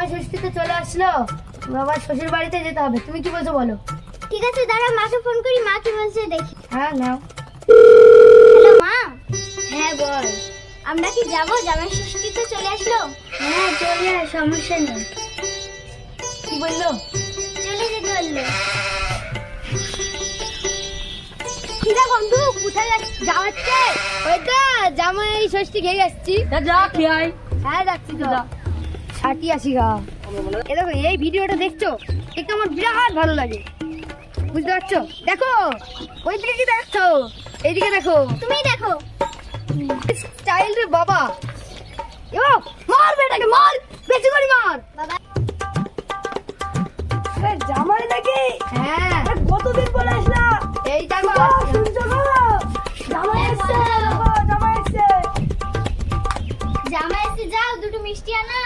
জামাই ষষ্ঠী তো চলে আসলো। বাবার শ্বশুর বাড়িতে যেতে হবে। তুমি কি বলছো বলো? ঠিক আছে দাঁড়া মাকে ফোন করি মা কি বলছে দেখি। হ্যাঁ নাও। হ্যালো মা? হ্যাঁ বল। আমরা কি যাব? জামাই ষষ্ঠী তো চলে আসলো? হ্যাঁ চলে আয় সমস্যা নেই। কি বলল? চলে যেতে বলল। কিরা বন্ধু কোথায় যাওয়াচ্ছে ওই তো জামাই ষষ্ঠী খেয়ে আসছি। যা খেয়ে আয়। হ্যাঁ যাচ্ছি তো। ষাটি আসি গা। এ দেখো এই ভিডিওটা দেখছ? দেখতে আমার বিরাট ভালো লাগে। বুঝতে পারছ? দেখো ওই দিকে কি দেখছ? এইদিকে দেখো। তুমি দেখো। স্টাইল রে বাবা। এ মার বেটাকে মার! বেশি করে মার! বাবা। জামাই নাকি? হ্যাঁ। কতদিন পরে আসলা? এই দেখো। শুনছো গো জামাই এসছে জামাই এসছে। জামাই এসে যাও দুটো মিষ্টি আনো।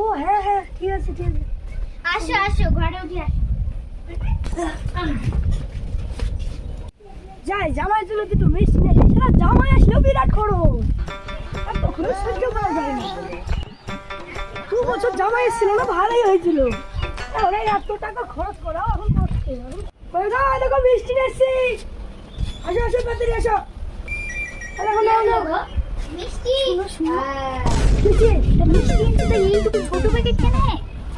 ও হ্যাঁ হ্যাঁ ঠিক আছে ঠিক আছে। আসো আসো ঘরে উঠে যাই জামাই জন্য দুটো মিষ্টি আসি। শালা জামাই আসলেও বিরাট খরচ। আর তখনও সহ্য করা যায় না। দু বছর জামাই এসেছিল না ভালোই হয়েছিল। এই এত টাকা খরচ করা এখন গো দেখো মিষ্টি এসছি আসো আসো তাড়াতাড়ি আসো। মিষ্টি ছোট প্যাকেট কেন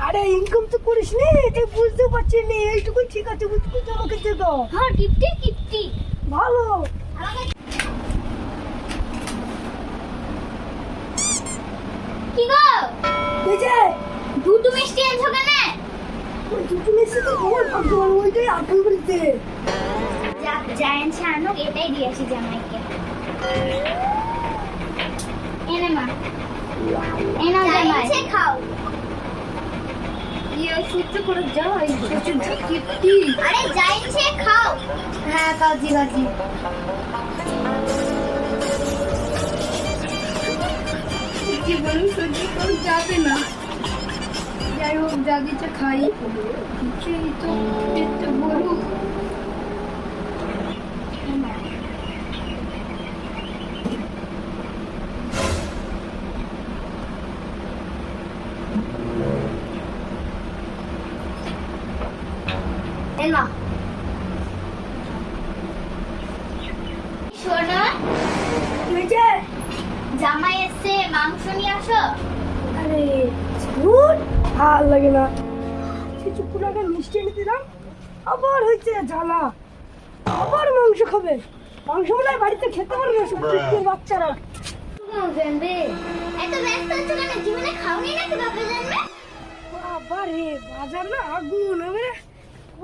আরে ইনকাম তো করিস নি তুই বুঝতে পারছিস নি এইটুকু ঠিক আছে বুঝতে আমাকে দে দাও হ্যাঁ কিপটি কিপটি ভালো। কি গো? এই যে দুটো মিষ্টি আনছো কেন? ওই দুটো মিষ্টি তো বল ভাবতে ওইটাই আপন বলতে যা জায়ান্ট আনুক এটাই দিয়ে আসি জামাইকে। এনে মা। খাও করে যাই আরে জাইছে খাও হ্যাঁ কাজি কাজি কি বলুন সহ্য করে যাবে না। যাই হোক যা দিচ্ছে খাই। সেই তো পেটটা এই যে জামাই এসছে মাংস নিয়ে আসো। আরে ভালো লাগে না। কিছু পুরাকে মিষ্টি এনে দিলাম আবার হয়েছে জ্বালা। আবার মাংস খাবে। মাংস মনে হয় বাড়িতে খেতে পারবে না সব কুকুর বাচ্চারা। জানবে এত ব্যস্ত আছো কেন? জীবনে খাওনি নাকি বাবা জানবে আবার রে বাজার না আগুন এবারে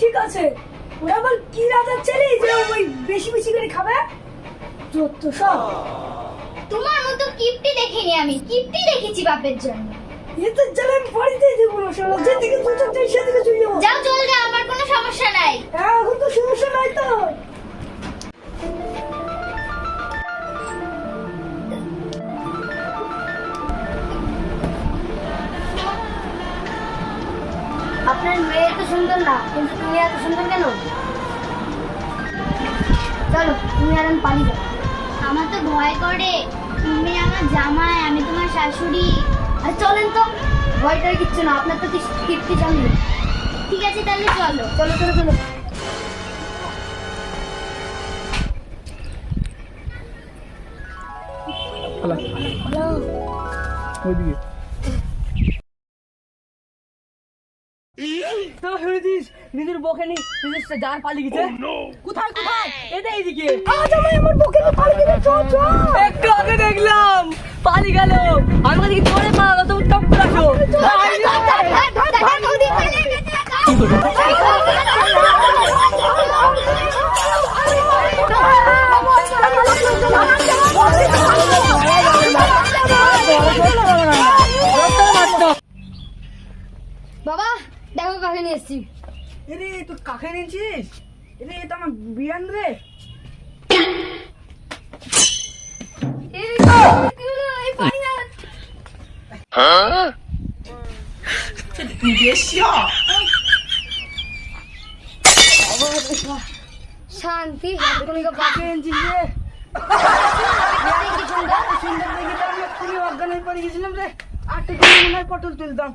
ঠিক আছে। ওরা আবার কি রাজার ছেলে? যে ওই বেশি বেশি করে খাবে? যত সব। তোমার মতো কিপটি দেখিনি আমি। কিপটি দেখেছি বাপের জন্য। আমি বাড়িতেই দেবো না যেদিকে দু সেদিকে চলে যাব। যাও চলে যাও আমার কোনো সমস্যা নাই। হ্যাঁ, এখন তো সমস্যা নাই তো। আপনার মেয়ে তো সুন্দর না কিন্তু তুমি এত সুন্দর কেন? চলো তুমি আর আমি পালিয়ে যাও আমার তো ভয় করে। তুমি আমার জামাই আমি তোমার শাশুড়ি। আর চলেন তো ভয়টার কিচ্ছু না আপনার তো কিপ্টি জানি ঠিক আছে তাহলে চলো। চলো চলো চলো। তো শুনেছিস নিজের বকে নি নিজের যার পালিয়ে গেছে কোথায় কোথায় এটা এইদিকে আজ আমি আমার বকে নি পালিয়ে গেছে চল চল একটু আগে দেখলাম পালিয়ে গেল আমি কাছে ধরে পালালো তো টপ করে আসো নিয়ে এসছি। এরে তুই কাকে নিয়েছিস এরে এটা আমার বিয়ান রে। হ্যাঁ শান্তি পটল তুলতাম